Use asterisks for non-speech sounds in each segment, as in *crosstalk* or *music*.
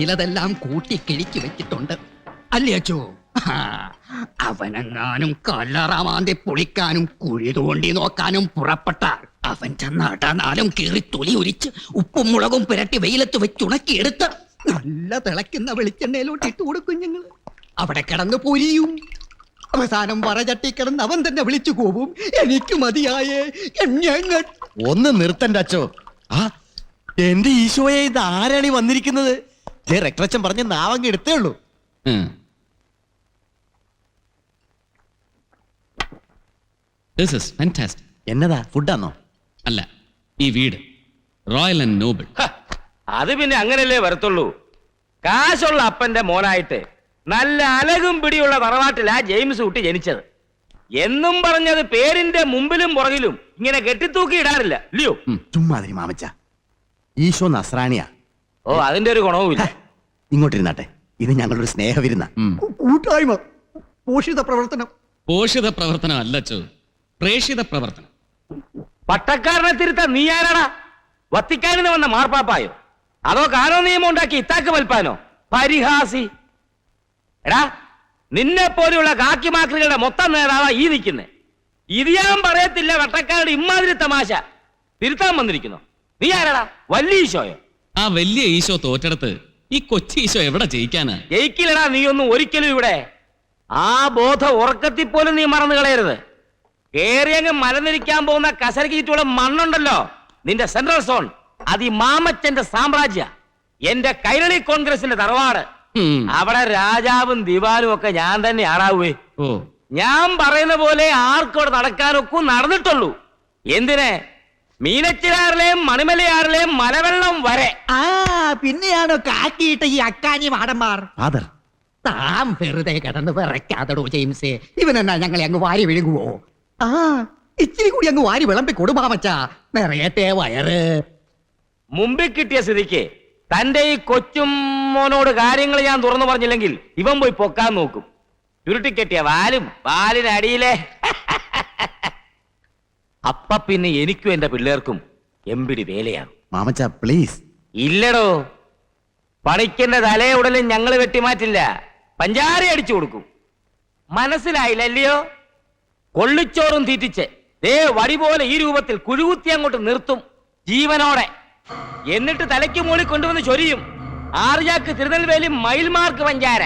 ഞങ്ങൾ കൂട്ടി കിഴിച്ചു വെച്ചിട്ടുണ്ട്. അല്ലേ അച്ചു? അവനെങ്ങാനും കല്ലറമാന്തി പൊളിക്കാനും കുഴി തോണ്ടി നോക്കാനും പുറപ്പെട്ടാൽ അവൻ ചെന്നാട്ടാനാലും കീറി തൊലി ഉരിച്ച് ഉപ്പും മുളകും പുരട്ടി വെയിലത്ത് വെച്ചുണക്കിയെടുത്ത് നല്ല തിളയ്ക്കുന്ന വെളിച്ചെണ്ണയിലോട്ട് ഇട്ട് കൊടുക്കും ഞങ്ങൾ അവിടെ കിടന്ന് പൊരിയും. അവസാനം വറചട്ടി കിടന്ന് അവൻ തന്നെ വിളിച്ചു പോവും എനിക്ക് മതിയായേ ഒന്ന് നിർത്തണ്ട അച്ചോ. ആ എന്റെ ഈശോയെ ഇത് ആരാണ് വന്നിരിക്കുന്നത്? രക്തച്ചൻ പറഞ്ഞ നാവങ്ങി എടുത്തേ ഉള്ളൂ. ദിസ് ഇസ് ഫാന്റാസ്റ്റിക് എന്നതാ ഫുഡാന്നോ അല്ല ഈ വീട്. റോയൽ ആൻഡ് നോബിൾ ഹ, അത് പിന്നെ അങ്ങനെയല്ലേ വരത്തുള്ളൂ. കാശുള്ള അപ്പന്റെ മോനായിട്ട് നല്ല അലകും പിടിയുള്ള തറവാട്ടിലാ ജെയിംസ് കുട്ടി ജനിച്ചത്. എന്നും പറഞ്ഞത് പേരിന്റെ മുമ്പിലും പുറകിലും ഇങ്ങനെ കെട്ടിത്തൂക്കി ഇടാറില്ല. ഇല്ലയോ? ചുമ്മാതിരി മാമച്ച. ഈശോ നസ്രാണിയാ. ഓ അതിന്റെ ഒരു ഗുണവുമില്ല ഇങ്ങോട്ടിരുന്നാട്ടെ. ഇത് ഞങ്ങളുടെ സ്നേഹ സ്നേഹവിരുന്ന കൂട്ടായ്മ. പോഷിത പ്രവർത്തനം. പോഷിത പ്രവർത്തനം അല്ല ചോ. പ്രേഷിത പ്രവർത്തനം. പട്ടക്കാരനെ തിരുത്താൻ നീ ആരാടാ? വത്തിക്കാനിന്ന് വന്ന മാർപ്പാപ്പായോ? അതോ കാനോ നിയമം ഉണ്ടാക്കി ഇത്താക്ക് വൽപ്പാനോ പരിഹാസി. എടാ നിന്നെ പോലെയുള്ള കാക്കിമാക്കളുടെ മൊത്തം നേതാവാ ഈ നിൽക്കുന്നേ. ഇത് ഞാൻ പറയത്തില്ല വട്ടക്കാരുടെ ഇമ്മാതിരി തമാശ. തിരുത്താൻ വന്നിരിക്കുന്നു. നീ ആരാടാ? വല്ലീശോയോ? ആ വലിയ ഈശോ തോറ്റെടുത്ത് ഈ കൊച്ചി ഈശോ എവിടെ ജയിക്കാനാ? ജയിക്കില്ലടാ നീ ഒന്നും ഒരിക്കലും ഇവിടെ. ആ ബോധ ഉറക്കത്തിൽ പോലും നീ മറന്നു കളയരുത്. കേറിയങ്ങ് മലനിരിക്കാൻ പോകുന്ന കസരക്ക് ചുറ്റുള്ള മണ്ണുണ്ടല്ലോ നിന്റെ സെൻട്രൽ സോൺ. അത് ഈ മാമച്ചന്റെ സാമ്രാജ്യ എന്റെ കൈരളി കോൺഗ്രസിന്റെ തറവാട്. അവിടെ രാജാവും ദിവാനും ഒക്കെ ഞാൻ തന്നെ ആടാവേ. ഞാൻ പറയുന്ന പോലെ ആർക്കും അവിടെ നടക്കാനൊക്കെ നടന്നിട്ടുള്ളൂ. എന്തിന്? മീനച്ചിലാറിലെയും മണിമലയാറിലെയും മലവെള്ളം വരെ. ആ പിന്നെയാണോ കാക്കിയിട്ട് ഈ അക്കാനി മാടന്മാർ ആദർ. താൻ വെറുതെ കിടന്ന് വിറയ്ക്കാതടോ ജെയിംസേ. ഇവനെന്നാ ഞങ്ങളെ അങ്ങ് വാരി വിഴുങ്ങുവോ? ആ ഇച്ചിരി കൂടി അങ്ങ് വാരി വിളമ്പി കൊടുമാമച്ചാ നിറയട്ടെ വയറ്. മുമ്പിൽ കിട്ടിയ സ്ഥിതിക്ക് തന്റെ ഈ കൊച്ചും മോനോട് കാര്യങ്ങൾ ഞാൻ തുറന്നു പറഞ്ഞില്ലെങ്കിൽ ഇവൻ പോയി പൊക്കാൻ നോക്കും. ചുരുട്ടിക്കെട്ടിയ വാലും വാലിനടിയിലെ. *laughs* അപ്പ പിന്നെ എനിക്കും എന്റെ പിള്ളേർക്കും എമ്പിടി വേലയാണ്. മാമച്ച പ്ലീസ് ഇല്ലടോ. പണിക്കന്റെ തലയെ ഉടലും ഞങ്ങൾ വെട്ടിമാറ്റില്ല. പഞ്ചാരി അടിച്ചു കൊടുക്കും. മനസ്സിലായില്ലല്ലയോ? കൊള്ളിച്ചോറും തീറ്റിച്ച്. ദേ വടി പോലെ ഈ രൂപത്തിൽ കുഴുകുത്തി അങ്ങോട്ട് നിർത്തും. ജീവനോടെ. എന്നിട്ട് തലയ്ക്ക് മൂളി കൊണ്ടുവന്ന് ചൊരിയും. ആറിയാക്ക് തിരുനെൽവേലി മയിൽമാർക്ക് പഞ്ചാര.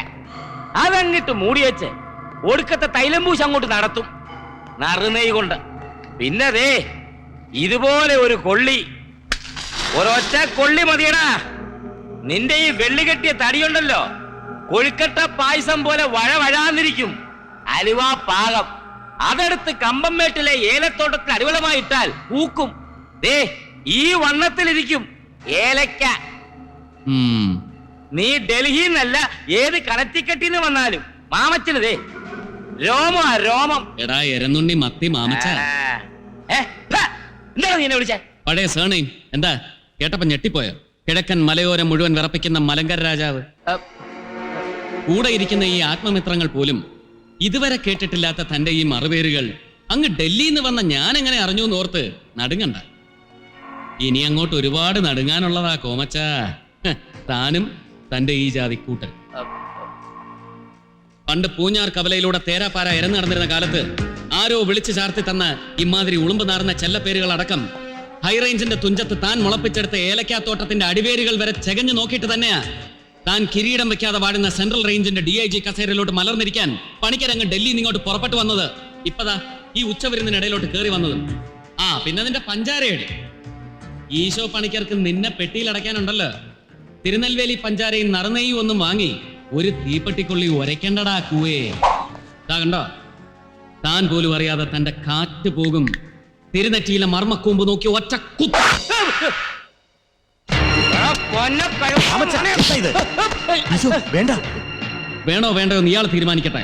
അതങ്ങിട്ട് മൂടിവെച്ച് ഒടുക്കത്തെ തൈലംപൂശ് അങ്ങോട്ട് നടത്തും. നറുനെയ് കൊണ്ട്. പിന്നെ ദേ ഇതുപോലെ ഒരു കൊള്ളി. ഒരൊറ്റ കൊള്ളി മതിയടാ. നിന്റെ ഈ വെള്ളി കെട്ടിയ തടിയുണ്ടല്ലോ കൊഴുക്കട്ട പായസം പോലെ വഴ വഴാന്നിരിക്കും. അലുവ പാകം. അതെടുത്ത് കമ്പംമേട്ടിലെ ഏലത്തോട്ടത്തിൽ അടിവളമായി ഇട്ടാൽ പൂക്കും ദേ ഈ വണ്ണത്തിലിരിക്കും ഏലക്ക. നീ ഡൽഹിന്നല്ല ഏത് കണറ്റിക്കെട്ടിന്ന് വന്നാലും. മാമച്ചന് ദേ രോമം രോമം. എടാ എരന്നുണ്ണി മത്തി മാമച്ച. ആ. ഏ, ഹാ, എന്താണ് നീ എന്നെ വിളിച്ചേ? പഴയ സേണയും എന്താ? കേട്ടപ്പോ ഞെട്ടിപ്പോയോ? കിഴക്കൻ മലയോരം മുഴുവൻ വിറപ്പിക്കുന്ന മലങ്കര രാജാവ്. കൂടെ ഇരിക്കുന്ന ഈ ആത്മമിത്രങ്ങൾ പോലും ഇതുവരെ കേട്ടിട്ടില്ലാത്ത തന്റെ ഈ മറുപേരുകൾ അങ്ങ് ഡൽഹിയിൽ നിന്ന് വന്ന ഞാൻ എങ്ങനെ അറിഞ്ഞു എന്നോർത്ത് നടുങ്ങണ്ട. ഇനി അങ്ങോട്ട് ഒരുപാട് നടുങ്ങാനുള്ളതാ കോമച്ച. താനും തന്റെ ഈ ജാതി കൂട്ടൻ പണ്ട് പൂഞ്ഞാർ കവലയിലൂടെ തേരാപ്പാര ഇരന്നു നടന്നിരുന്ന കാലത്ത് ആരോ വിളിച്ചു ചാർത്തി തന്ന ഇമാതിരി ഉളുമ്പ് നാർന്ന ചെല്ലപ്പേരുകൾ അടക്കം ഹൈറേഞ്ചിന്റെ തുഞ്ചത്ത് താൻ മുളപ്പിച്ചെടുത്ത ഏലക്കാത്തോട്ടത്തിന്റെ അടിവേരുകൾ വരെ ചെകഞ്ഞു നോക്കിയിട്ട് തന്നെയാ. താൻ കിരീടം വെക്കാതെ വാടുന്ന സെൻട്രൽ റേഞ്ചിന്റെ ഡി ഐ ജി കസേരയിലോട്ട് മലർന്നിരിക്കാൻ പണിക്കരങ്ങ് ഡൽഹിയിൽ നിങ്ങോട്ട് പുറപ്പെട്ടു വന്നത് ഇപ്പതാ ഈ ഉച്ചവിരുന്നിനിടയിലോട്ട് കയറി വന്നത്. ആ പിന്നെ നിന്റെ പഞ്ചാരയുടെ ഈശോ പണിക്കർക്ക് നിന്നെ പെട്ടിയിൽ അടയ്ക്കാനുണ്ടല്ലോ. തിരുനെൽവേലി പഞ്ചാരയും നറുനെയ്യും ഒന്നും വാങ്ങി. ഒരു തീപ്പെട്ടിക്കൊള്ളി ഒരയ്ക്കണ്ടടാ കൂവേ. ഇതാ കണ്ടോ? താൻ പോലും അറിയാതെ തന്റെ കാറ്റ് പോകും. തിരുനെറ്റിയിലെ മർമ്മക്കൂമ്പ് നോക്കി ഒറ്റ കുത്ത. വേണ്ട. വേണോ വേണ്ടോ നീ ഇയാൾ തീരുമാനിക്കട്ടെ.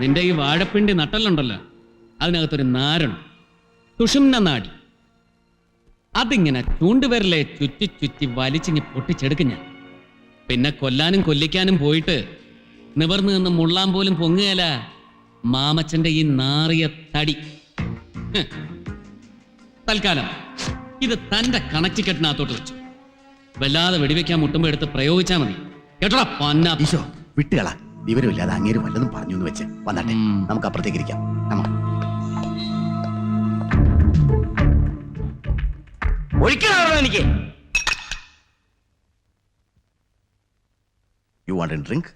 നിന്റെ ഈ വാഴപ്പിണ്ടി നട്ടല്ലുണ്ടല്ലോ അതിനകത്തൊരു നാരുണ്ട്. സുഷുമ്ന നാടി. അതിങ്ങനെ ചൂണ്ടുവിരലെ ചുറ്റി ചുറ്റി വലിച്ചിങ്ങി പൊട്ടിച്ചെടുക്കും ഞാൻ. പിന്നെ കൊല്ലാനും കൊല്ലിക്കാനും പോയിട്ട് നിവർന്നു നിന്ന് മുള്ളാൻ പോലും പൊങ്ങുകയല്ല മാമച്ചന്റെ ഈ നാറിയ തടി. തൽക്കാലം ഇത് തന്റെ കണക്റ്റിക്കെട്ടിനകത്തോട്ട് വെച്ചു. വല്ലാതെ വെടിവെക്കാൻ മുട്ടുമ്പോ എടുത്ത് പ്രയോഗിച്ചാ മതി. കേട്ടോടാ പന്ന ഈശോ ഇല്ലാതെ വിവരമില്ലാതെ അങ്ങേര് വല്ലതും പറഞ്ഞു എന്ന് വെച്ച്. വന്നാട്ടെ നമുക്ക് അപ്പുറത്തേക്ക് ഇരിക്കാം. നമ്മ ഒഴിക്കണോ എനിക്ക്. You want drink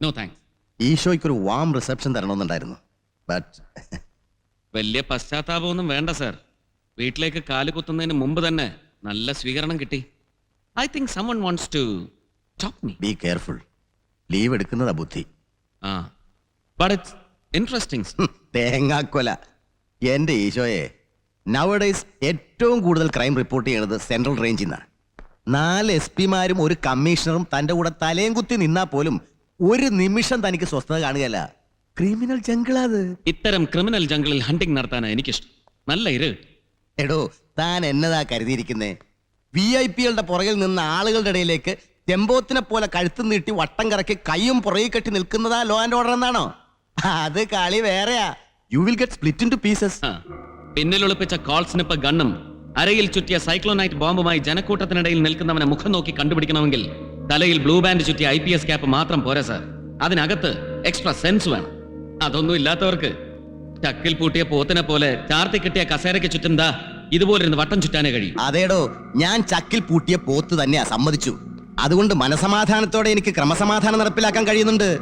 no thanks ഈശോയ്ക്ക് ഒരു വാം റിസപ്ഷൻ തരണമെന്നുണ്ടായിരുന്നു. ബട്ട് *laughs* വലിയ പശ്ചാത്താപമൊന്നും വേണ്ട സാർ വീട്ടിലേക്ക് കാൽ കുത്തുന്നതിന് മുമ്പ് തന്നെ നല്ല സ്വീകരണം കിട്ടി. I think someone wants to talk me be careful leave എടുക്കുന്നതാ ബുദ്ധി. ആ ബട്ട് ഇറ്റ്സ് ഇൻട്രസ്റ്റിംഗ് തേങ്ങാക്കൊല. എന്റെ ഈശോയെ നവഡേസ് ഏറ്റവും കൂടുതൽ ക്രൈം റിപ്പോർട്ട് ചെയ്യുന്നത് സെൻട്രൽ റേഞ്ചിൽ നിന്നാണ് നാല് എസ് പിമാരും ഒരു കമ്മീഷണറും തന്റെ കൂടെ തലയും കുത്തി നിന്നാ പോലും ഒരു നിമിഷം തനിക്ക് സ്വസ്ഥത കാണുകയല്ല. ക്രിമിനൽ ജംഗിളാത് ഇത്തരം ക്രിമിനൽ ജംഗിളിൽ ഹണ്ടിങ് നടത്താനാണ് എനിക്കിഷ്ടം. നല്ല ഇര. എടോ താൻ എന്നതാ കരുതിയിരിക്കുന്നേ? വി ഐ പികളുടെ പുറകിൽ നിന്ന ആളുകളുടെ ഇടയിലേക്ക് ചെമ്പോത്തിനെ പോലെ കഴുത്ത് നീട്ടി വട്ടം കറക്കി കൈയും പുറകെ കെട്ടി നിൽക്കുന്നതാ ലോ ആൻഡ് ഓർഡർ എന്നാണോ? അത് കളി വേറെയാ. You will get split into pieces ആ, പിന്നിൽ ഒളിപ്പിച്ച കോൾ സ്നിപ്പ് ഗണ്ണും അരയിൽ ചുറ്റിയ സൈക്ലോനൈറ്റ് ബോംബുമായി ജനക്കൂട്ടത്തിനിടയിൽ നിൽക്കുന്നവനെ മുഖം നോക്കി കണ്ടുപിടിക്കണമെങ്കിൽ തലയിൽ ബ്ലൂ ബാൻഡ് ചുറ്റിയ ഐ പി എസ് ക്യാപ്പ് മാത്രം പോരാ സാർ. അതിനകത്ത് എക്സ്ട്രാ സെൻസ് വേണം. അതൊന്നും ഇല്ലാത്തവർക്ക് ചക്കിൽ പൂട്ടിയ പോത്തിനെ പോലെ ചാർത്തി കിട്ടിയ കസേരയ്ക്ക് ചുറ്റും ദാ ഇതുപോലിരുന്ന് വട്ടം ചുറ്റാനേ കഴിയും. അതേടോ ഞാൻ ചക്കിൽ പൂട്ടിയ പോത്ത് തന്നെയാ സമ്മതിച്ചു. അതുകൊണ്ട് മനസമാധാനത്തോടെ എനിക്ക് ക്രമസമാധാനം നടപ്പിലാക്കാൻ കഴിയുന്നുണ്ട്.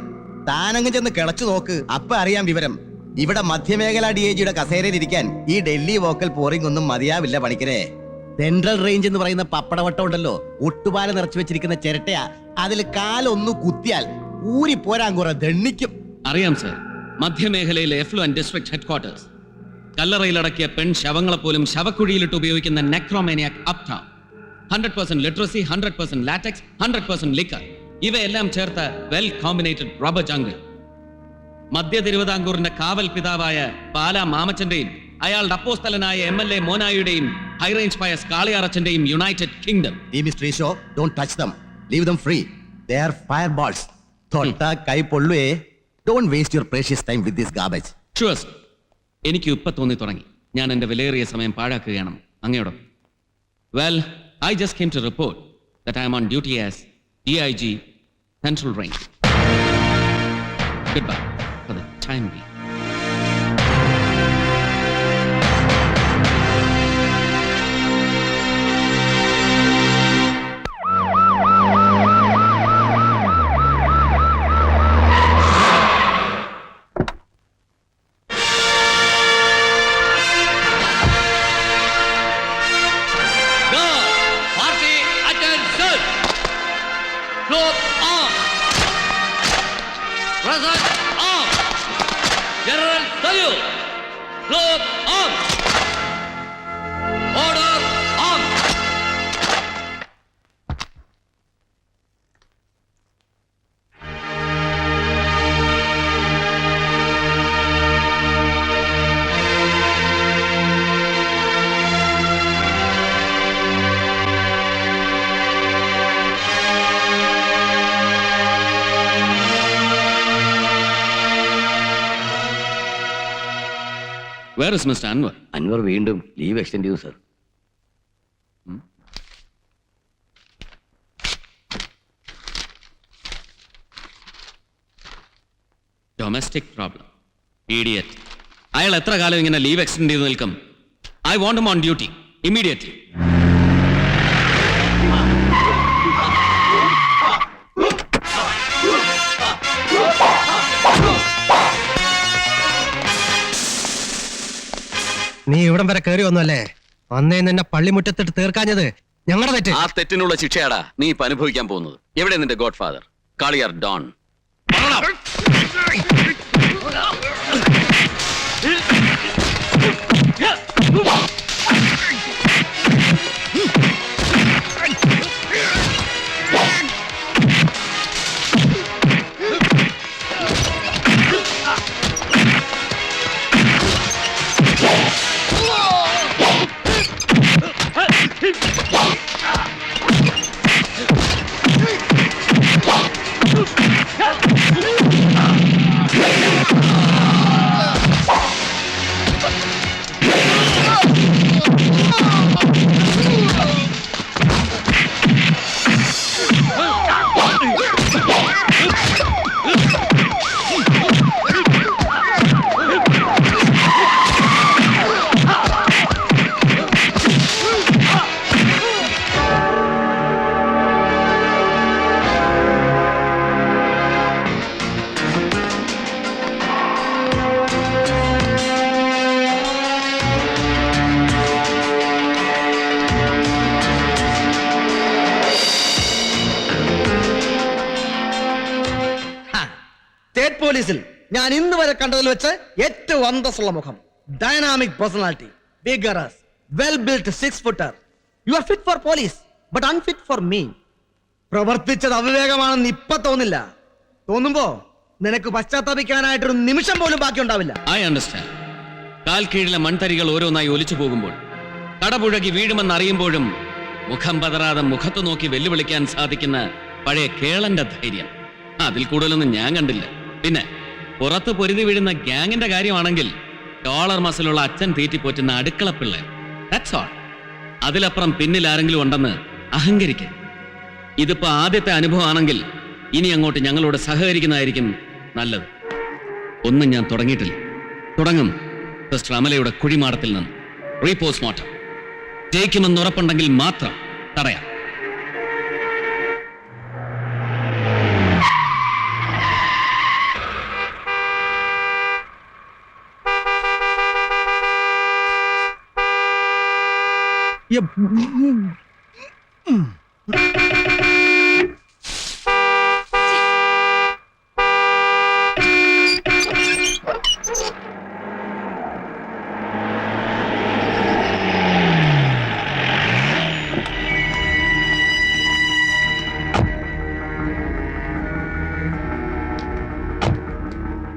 താനങ്ങ് ചെന്ന് കിളച്ചു നോക്ക് അപ്പൊ അറിയാം വിവരം. ഇവിടെ മധ്യമേഖല ഡി ഐ ജിയുടെ കസേരയിൽ ഇരിക്കാൻ ഈ ഡൽഹി വോക്കൽ പോറിംഗ് ഒന്നും മതിയാവില്ല പണിക്കരെ. സെൻട്രൽ റേഞ്ച് എന്ന് പറയുന്ന പപ്പടവട്ടം ഉണ്ടല്ലോ ഒട്ടുപാല നിറച്ചു വെച്ചിരിക്കുന്ന ചിരട്ടയാ. അതിൽ കാലൊന്ന് കുത്തിയാൽ ഊരി പോരാൻ കുറെ ദണ്ണിക്കും. അറിയാം സർ. മധ്യമേഖലയിലെ എഫ്ലുവൻ ഡിസ്ട്രിക്ട് ഹെഡ്ക്വാർട്ടേഴ്സ്. കല്ലറയിലടക്കിയ പെൺ ശവങ്ങളെ പോലും ശവക്കുഴിയിലിട്ട് ഉപയോഗിക്കുന്ന necromaniac up town hundred percent literacy hundred percent latex hundred percent liquor ഇവയെല്ലാം ചേർത്ത വെൽ കോമ്പിനേറ്റഡ് റബ്ബർ ജംഗിൾ മധ്യ തിരുവിതാംകൂറിന്റെ കാവൽ പിതാവായ പാല മാമച്ചന്റെയും അയാളുടെ അപ്പോസ്തലനായ എം എൽ എ മോനായുടെയും ഹൈറേഞ്ച് പയസ് കാളിയാറച്ചന്റെയും യുണൈറ്റഡ് കിങ്ഡം ഈ mister show don't touch them leave them free they are fire balls തൊട്ട കൈ പൊള്ളുവേ. Don't waste your precious time with this garbage sure എനിക്ക് ഇപ്പൊ തോന്നി തുടങ്ങി. ഞാൻ എന്റെ വിലയേറിയ സമയം പാഴാക്കുകയാണ്. അങ്ങയോടും? Well I just came to report that I'm on duty as D I G central range good bye for the time B Party attention! Close on! Present on! General Salute! Load arms! Is Mr. Anwar? Anwar വീണ്ടും leave extend ചെയ്തു sir domestic problem idiot അയാൾ എത്ര കാലം ഇങ്ങനെ leave extend ചെയ്ത് നിൽക്കും? I want on duty immediately നീ ഇവിടം വരെ കയറി വന്നല്ലേ? അന്നേ നിന്നെ പള്ളിമുറ്റത്തിട്ട് തീർക്കാഞ്ഞത് ഞങ്ങളുടെ തെറ്റ്. ആ തെറ്റിനുള്ള ശിക്ഷയാടാ നീ ഇപ്പൊ അനുഭവിക്കാൻ പോകുന്നത്. എവിടെ നിന്റെ ഗോഡ് ഫാദർ കാളിയാർ ഡോൺ. വെച്ച് ഏറ്റവും അന്തസ്സുള്ള മുഖം. Dynamic personality vigorous well built six footer you are fit for police but unfit for me പ്രവർത്തിച്ചത് അവിവേകമാണെന്ന് ഇപ്പൊ തോന്നില്ല. തോന്നുമ്പോ നിനക്ക് പശ്ചാത്തപിക്കാനായിട്ടൊരു നിമിഷം പോലും ബാക്കി ഉണ്ടാവില്ല ഐ അണ്ടർസ്റ്റാൻഡ് കാൽ കീഴിലെ മൺതരികൾ ഓരോന്നായി ഒലിച്ചു പോകുമ്പോൾ കടപുഴകി വീഴുമെന്ന് അറിയുമ്പോഴും മുഖം പതറാതെ മുഖത്ത് നോക്കി വെല്ലുവിളിക്കാൻ സാധിക്കുന്ന പഴയ കേളന്റെ ധൈര്യം. അതിൽ കൂടുതലൊന്നും ഞാൻ കണ്ടില്ല. പിന്നെ പുറത്ത് പൊരുതി വീഴുന്ന ഗ്യാങ്ങിന്റെ കാര്യമാണെങ്കിൽ ഡോളർ മസിലുള്ള അച്ഛൻ തീറ്റിപ്പോറ്റുന്ന അടുക്കള പിള്ളേർ അതിലപ്പുറം പിന്നിൽ ആരെങ്കിലും ഉണ്ടെന്ന് അഹങ്കരിക്കാം. ഇതിപ്പോ ആദ്യത്തെ അനുഭവമാണെങ്കിൽ ഇനി അങ്ങോട്ട് ഞങ്ങളോട് സഹകരിക്കുന്നതായിരിക്കും നല്ലത്. ഒന്നും ഞാൻ തുടങ്ങിയിട്ടില്ല. തുടങ്ങും. സിസ്റ്റർ അമലയുടെ കുഴിമാടത്തിൽ നിന്ന്. റീപോസ്റ്റ്മോർട്ടം ജയിക്കുമെന്ന് ഉറപ്പുണ്ടെങ്കിൽ മാത്രം തടയാം.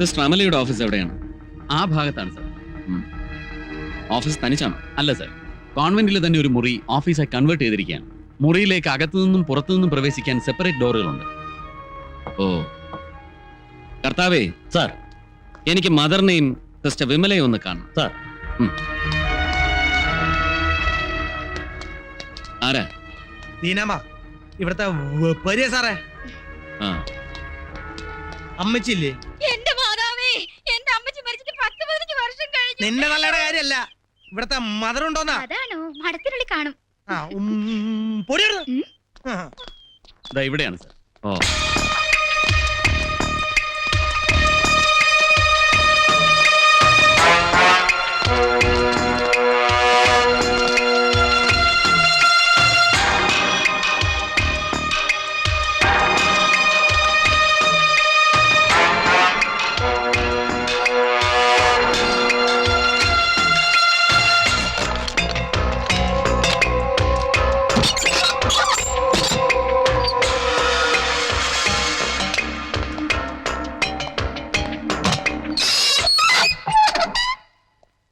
സിസ്റ്റർ അമലയുടെ ഓഫീസ് എവിടെയാണ്? ആ ഭാഗത്താണ് സർ ഓഫീസ് തനിച്ചാണോ? അല്ല സർ കോൺവെന്റിൽ തന്നെ ഒരു മുറി ഓഫീസായി കൺവേർട്ട് ചെയ്തിരിക്കുകയാണ്. മുറിയിലേക്ക് അകത്തു നിന്നും പുറത്തു നിന്നും പ്രവേശിക്കാൻ സെപ്പറേറ്റ് ഡോറുകളുണ്ട് ഓ. കർത്താവേ സാർ. എനിക്ക് മദറിനെയും സിസ്റ്റർ വിമലയും ഒന്ന് കാണണം. സാർ. ആരാ? നീനാമാ. ഇവിടുത്തെ വലിയ സാറേ. ആ. അമ്മച്ചില്ലേ എന്റെ മാതാവേ എന്റെ അമ്മച്ചി മരിച്ചിട്ട് പത്ത് പതിനഞ്ച് വർഷം കഴിഞ്ഞു. നിന്നെ നല്ലയുടെ കാര്യല്ല ഇവിടത്തെ മദർ ഉണ്ടോന്നാ? അതാണോ? മടത്തിനുള്ളിൽ കാണും. ആ, ഉം, പൊടിയെടുത്ത്. ആ. ഇതാ ഇവിടെയാണ് സർ. ഓ.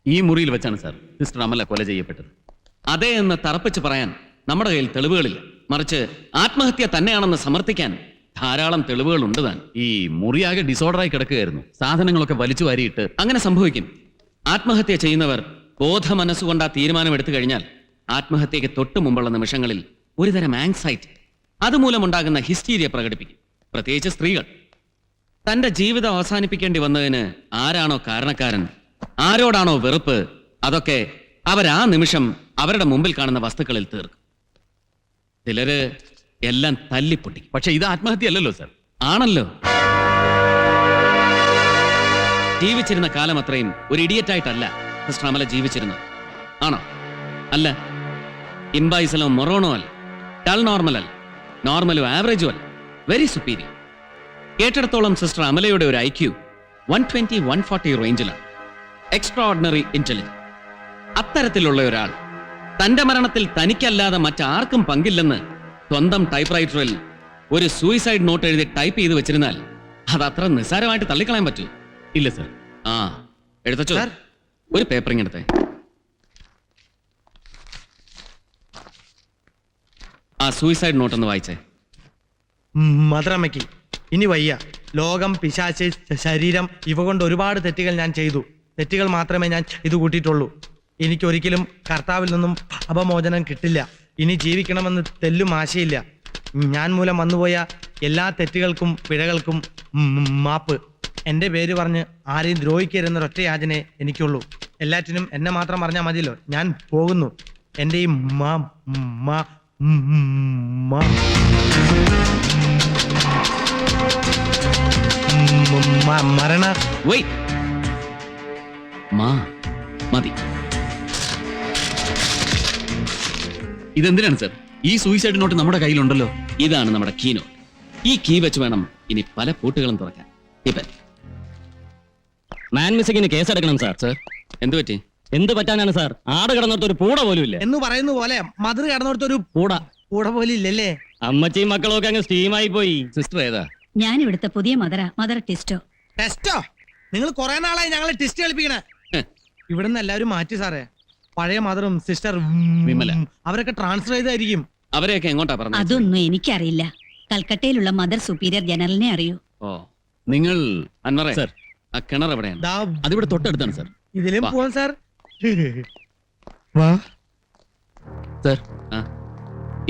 ഈ മുറിയിൽ വെച്ചാണ് സാർ സിസ്റ്റർ അമല കൊല ചെയ്യപ്പെട്ടത്. അതേ എന്ന് തറപ്പിച്ച് പറയാൻ നമ്മുടെ കയ്യിൽ തെളിവുകളില്ല. മറിച്ച് ആത്മഹത്യ തന്നെയാണെന്ന് സമർത്ഥിക്കാൻ ധാരാളം തെളിവുകൾ ഉണ്ട് താൻ. ഈ മുറിയാകെ ഡിസോർഡറായി കിടക്കുകയായിരുന്നു. സാധനങ്ങളൊക്കെ വലിച്ചു വാരിയിട്ട് അങ്ങനെ സംഭവിക്കും. ആത്മഹത്യ ചെയ്യുന്നവർ ബോധ മനസ്സുകൊണ്ട് ആ തീരുമാനം എടുത്തു കഴിഞ്ഞാൽ ആത്മഹത്യയ്ക്ക് തൊട്ടു മുമ്പുള്ള നിമിഷങ്ങളിൽ ഒരുതരം ആങ്സൈറ്റി അതുമൂലമുണ്ടാകുന്ന ഹിസ്റ്റീരിയ പ്രകടിപ്പിക്കും. പ്രത്യേകിച്ച് സ്ത്രീകൾ. തന്റെ ജീവിതം അവസാനിപ്പിക്കേണ്ടി വന്നതിന് ആരാണോ കാരണക്കാരൻ? ആരോടാണോ വെറുപ്പ് അതൊക്കെ അവരാ നിമിഷം അവരുടെ മുമ്പിൽ കാണുന്ന വസ്തുക്കളിൽ തീർക്കും. ചിലര് എല്ലാം തല്ലിപ്പൊട്ടി. പക്ഷെ ഇത് ആത്മഹത്യ അല്ലല്ലോ സർ. ആണല്ലോ. ജീവിച്ചിരുന്ന കാലം അത്രയും ഒരു ഇഡിയറ്റായിട്ടല്ല സിസ്റ്റർ അമല ജീവിച്ചിരുന്നത്. ആണോ? അല്ല. ഇംബൈസലോ മൊറോണോ അല്ല. ഡൾ നോർമൽ അല്ല. നോർമലോ ആവറേജോ അല്ല. Very superior. കേട്ടിടത്തോളം സിസ്റ്റർ അമലയുടെ ഒരു IQ one twenty one forty റേഞ്ചിലാണ്. എക്സ്ട്രാ ഓർഡിനറി ഇന്റലിജൻസ് അത്തരത്തിലുള്ള ഒരാൾ തന്റെ മരണത്തിൽ തനിക്കല്ലാതെ മറ്റാർക്കും പങ്കില്ലെന്ന് സ്വന്തം ടൈപ്പ് റൈറ്ററിൽ ഒരു സൂയിസൈഡ് നോട്ട് എഴുതി ടൈപ്പ് ചെയ്ത് വെച്ചിരുന്നാൽ അത് അത്ര നിസ്സാരമായിട്ട് തള്ളിക്കളയാൻ പറ്റൂ. ഇല്ല സർ ആ എടുത്തച്ചോ ഒരു പേപ്പറിങ് ഇങ്ങനത്തെ ആ സൂയിസൈഡ് നോട്ട് ഒന്ന് വായിച്ചേ. മധുരമ്മക്ക് ഇനി വയ്യ. ലോകം പിശാച്ച് ശരീരം ഇവ കൊണ്ട് ഒരുപാട് തെറ്റുകൾ ഞാൻ ചെയ്തു. തെറ്റുകൾ മാത്രമേ ഞാൻ ഇത് കൂട്ടിയിട്ടുള്ളൂ. എനിക്കൊരിക്കലും കർത്താവിൽ നിന്നും അപമോചനം കിട്ടില്ല. ഇനി ജീവിക്കണമെന്ന് തെല്ലും ആശയില്ല. ഞാൻ മൂലം വന്നുപോയ എല്ലാ തെറ്റുകൾക്കും പിഴകൾക്കും മാപ്പ്. എന്റെ പേര് പറഞ്ഞ് ആരെയും ദ്രോഹിക്കരുതെന്നൊരൊറ്റ യാചനയെ എനിക്കുള്ളൂ. എല്ലാറ്റിനും എന്നെ മാത്രം പറഞ്ഞാൽ മതിയല്ലോ. ഞാൻ പോകുന്നു. എന്റെ ഈ മാ മാ മരണ. വെയ് മാ മതി. ഇതെന്തിനാണ് സർ? ഈ സൂയിസൈഡ് നോട്ട് നമ്മുടെ കയ്യിലുണ്ടല്ലോ. ഇതാണ് നമ്മുടെ കീ നോട്ട് ഈ കീ വെച്ച് വേണം ഇനി പല പൂട്ടുകളും തുറക്കാൻ. ഇപ്പൻ. മാൻ മിസ്സിങ്ങിന് കേസെടുക്കണം സാർ സർ എന്തു പറ്റി? എന്ത് പറ്റാനാണ് സാർ ആട് കടന്നോർത്ത് ഒരു പൂട പോലും ഇല്ല? എന്ന് പറയുന്ന പോലെ മധുര കടന്നിടത്തൊരു പൂട. പൂട പോലും ഇല്ലല്ലേ? അമ്മച്ചിയും മക്കളും ഒക്കെ അങ്ങ് സ്റ്റീമായി പോയി. സിസ്റ്റർ ഏതാ? ഞാൻ ഇവിടുത്തെ പുതിയ മദറ മദർ ടെസ്റ്റോ. ടെസ്റ്റോ? നിങ്ങൾ കുറെ നാളായി ഞങ്ങളെ ടെസ്റ്റ് കളിപ്പിക്കണേ. ഇവിടുന്ന് എല്ലാവരും മാറ്റി സാറേ. പഴയ മദറും സിസ്റ്റർ വിമല. അവരൊക്കെ ട്രാൻസ്ഫർ ചെയ്തായിരിക്കും. അവരെയൊക്കെ എങ്ങോട്ടാ പറഞ്ഞത്? അതൊന്നും എനിക്കറിയില്ല. കൽക്കട്ടയിലുള്ള മദർ സുപ്പീരിയർ ജനറലിനെ അറിയൂ. ഓ. നിങ്ങൾ അൻവറേ സർ. ആ കിണർ എവിടെയാണ്? ദാ അതിവിടെ തൊട്ടടുത്താണ് സർ. ഇതിലും വാ. പോവാൻ സാർ. സർ ആ.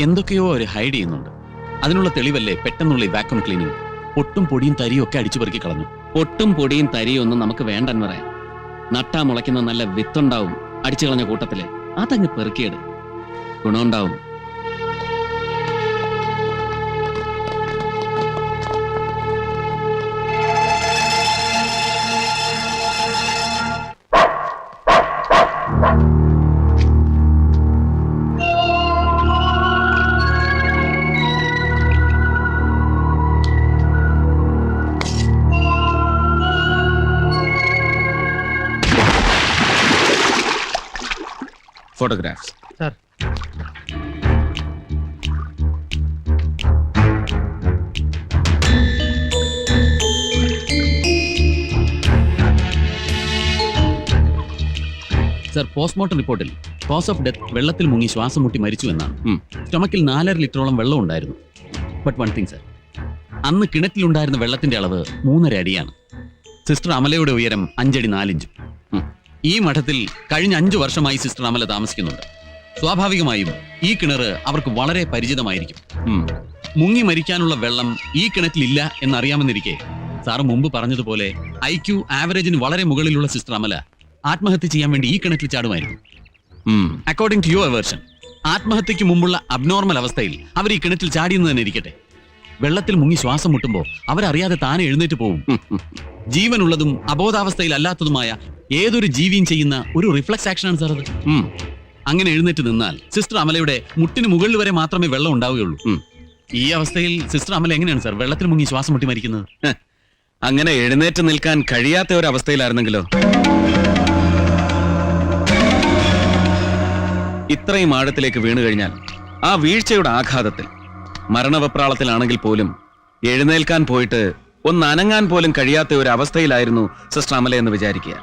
എന്തൊക്കെയോ അവർ ഹൈഡ് ചെയ്യുന്നുണ്ട്. അതിനുള്ള തെളിവല്ലേ പെട്ടെന്നുള്ള വാക്വം ക്ലീനിങ് പൊട്ടും പൊടിയും തരിയും ഒക്കെ അടിച്ചു പെറുക്കി കളഞ്ഞു. പൊട്ടും പൊടിയും തരിയും ഒന്നും നമുക്ക് വേണ്ട അൻവറേ. നട്ടാ മുളയ്ക്കുന്ന നല്ല വിത്തുണ്ടാവും. അടിച്ചു കളഞ്ഞ കൂട്ടത്തിൽ. അതങ്ങ് പെറുക്കിയത് ഗുണമുണ്ടാവും. Photographs sir. സർ പോസ്റ്റ്മോർട്ടം റിപ്പോർട്ടിൽ കോസ് ഓഫ് ഡെത്ത് വെള്ളത്തിൽ മുങ്ങി ശ്വാസം മുട്ടി മരിച്ചു എന്നാണ്. സ്റ്റൊമക്കിൽ നാലര ലിറ്ററോളം വെള്ളം ഉണ്ടായിരുന്നു. ബട്ട് വൺ തിങ് സർ അന്ന് കിണറ്റിലുണ്ടായിരുന്ന വെള്ളത്തിന്റെ അളവ് മൂന്നര അടിയാണ്. സിസ്റ്റർ അമലയുടെ ഉയരം അഞ്ചടി നാലിഞ്ചും. ഈ മഠത്തിൽ കഴിഞ്ഞ അഞ്ചു വർഷമായി സിസ്റ്റർ അമല താമസിക്കുന്നുണ്ട്. സ്വാഭാവികമായും ഈ കിണറ് അവർക്ക് വളരെ പരിചിതമായിരിക്കും. മുങ്ങി മരിക്കാനുള്ള വെള്ളം ഈ കിണറ്റിലില്ല എന്നറിയാമെന്നിരിക്കെ സാർ മുമ്പ് പറഞ്ഞതുപോലെ ഐ ക്യു ആവറേജിന് വളരെ മുകളിലുള്ള സിസ്റ്റർ അമല ആത്മഹത്യ ചെയ്യാൻ വേണ്ടി ഈ കിണറ്റിൽ ചാടുമായിരുന്നു. അക്കോർഡിംഗ് ടു യുവർ വേർഷൻ ആത്മഹത്യക്ക് മുമ്പുള്ള അബ്നോർമൽ അവസ്ഥയിൽ അവർ ഈ കിണറ്റിൽ ചാടിയെന്ന് തന്നെ ഇരിക്കട്ടെ. വെള്ളത്തിൽ മുങ്ങി ശ്വാസം മുട്ടുമ്പോൾ അവരറിയാതെ താനെ എഴുന്നേറ്റ് പോകും *laughs* ജീവനുള്ളതും അബോധാവസ്ഥയിൽ അല്ലാത്തതുമായ ഏതൊരു ജീവിയും ചെയ്യുന്ന ഒരു റിഫ്ലക്സ് ആക്ഷനാണ് സാർ അത്. അങ്ങനെ എഴുന്നേറ്റ് നിന്നാൽ സിസ്റ്റർ അമലയുടെ മുട്ടിന് മുകളിൽ വരെ മാത്രമേ വെള്ളം ഉണ്ടാവുകയുള്ളൂ. ഈ അവസ്ഥയിൽ സിസ്റ്റർ അമല എങ്ങനെയാണ് സാർ? വെള്ളത്തിന് മുങ്ങി ശ്വാസം മുട്ടി മരിക്കുന്നത്? അങ്ങനെ എഴുന്നേറ്റ് നിൽക്കാൻ കഴിയാത്ത ഒരു അവസ്ഥയിലായിരുന്നെങ്കിലോ? ഇത്രയും ആഴത്തിലേക്ക് വീണു കഴിഞ്ഞാൽ ആ വീഴ്ചയുടെ ആഘാതത്തിൽ മരണവപ്രാളത്തിലാണെങ്കിൽ പോലും എഴുന്നേൽക്കാൻ പോയിട്ട് ഒന്ന് അനങ്ങാൻ പോലും കഴിയാത്ത ഒരു അവസ്ഥയിലായിരുന്നു സിസ്റ്റർ അമല എന്ന് വിചാരിക്കുക.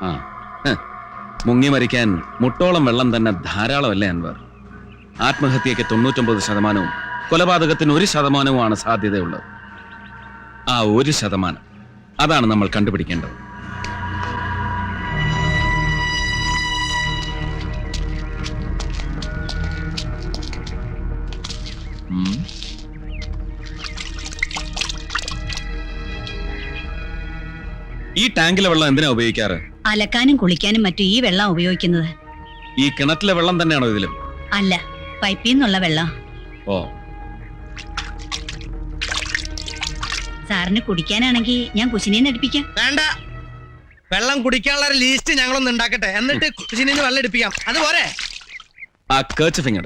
മുങ്ങി മരിക്കാൻ മുട്ടോളം വെള്ളം തന്നെ ധാരാളമല്ലേ അൻവർ? ആത്മഹത്യയ്ക്ക് തൊണ്ണൂറ്റൊമ്പത് ശതമാനവും കൊലപാതകത്തിന് ഒരു ശതമാനവുമാണ് സാധ്യതയുള്ളത്. ആ ഒരു ശതമാനം. അതാണ് നമ്മൾ കണ്ടുപിടിക്കേണ്ടത്. ഈ ടാങ്കിലെ വെള്ളം എന്തിനാ ഉപയോഗിക്കാറ്? അലക്കാനും കുളിക്കാനും മറ്റും ഈ വെള്ളം ഉപയോഗിക്കുന്നത്? ഈ കിണറ്റിലെ വെള്ളം തന്നെയാണോ ഇതിലും? അല്ല പൈപ്പിൽ നിന്നുള്ള വെള്ളം. ഓ. സാറിന് കുടിക്കാനാണെങ്കിൽ ഞാൻ കുശിനെ അടുപ്പിക്കാം വേണ്ട. വെള്ളം കുടിക്കാനുള്ള ഒരു ലീസ്റ്റ് ഞങ്ങളൊന്ന് ഉണ്ടാക്കട്ടെ. എന്നിട്ട് കുശിനെ വെള്ളം എടുപ്പിക്കാം. അത് പോരെ. ആ കേച്ച് ഫിംഗർ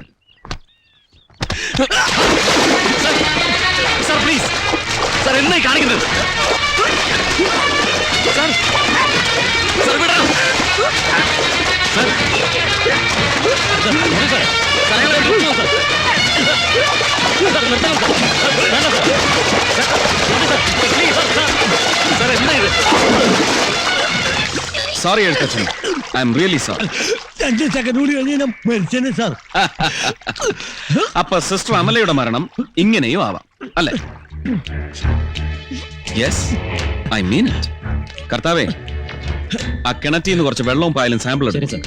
സർ പ്ലീസ് സാർ എന്നായി കാണിക്കുന്നത്? സാർ സാർ വിടണം sir? Sorry Ezhuthachan I'm really sorry അഞ്ച് സെക്കൻഡ് കൂടി കഴിഞ്ഞ് ഞാൻ മരിച്ചേനെ സാർ. *laughs* അപ്പൊ സിസ്റ്റർ അമലയുടെ മരണം ഇങ്ങനെയും ആവാം അല്ലെ? യെസ് ഐ മീൻ ഇറ്റ് കർത്താവേ ആ കിണറ്റിൽ നിന്ന് കുറച്ച് വെള്ളവും പായലും സാമ്പിൾ എടുക്കും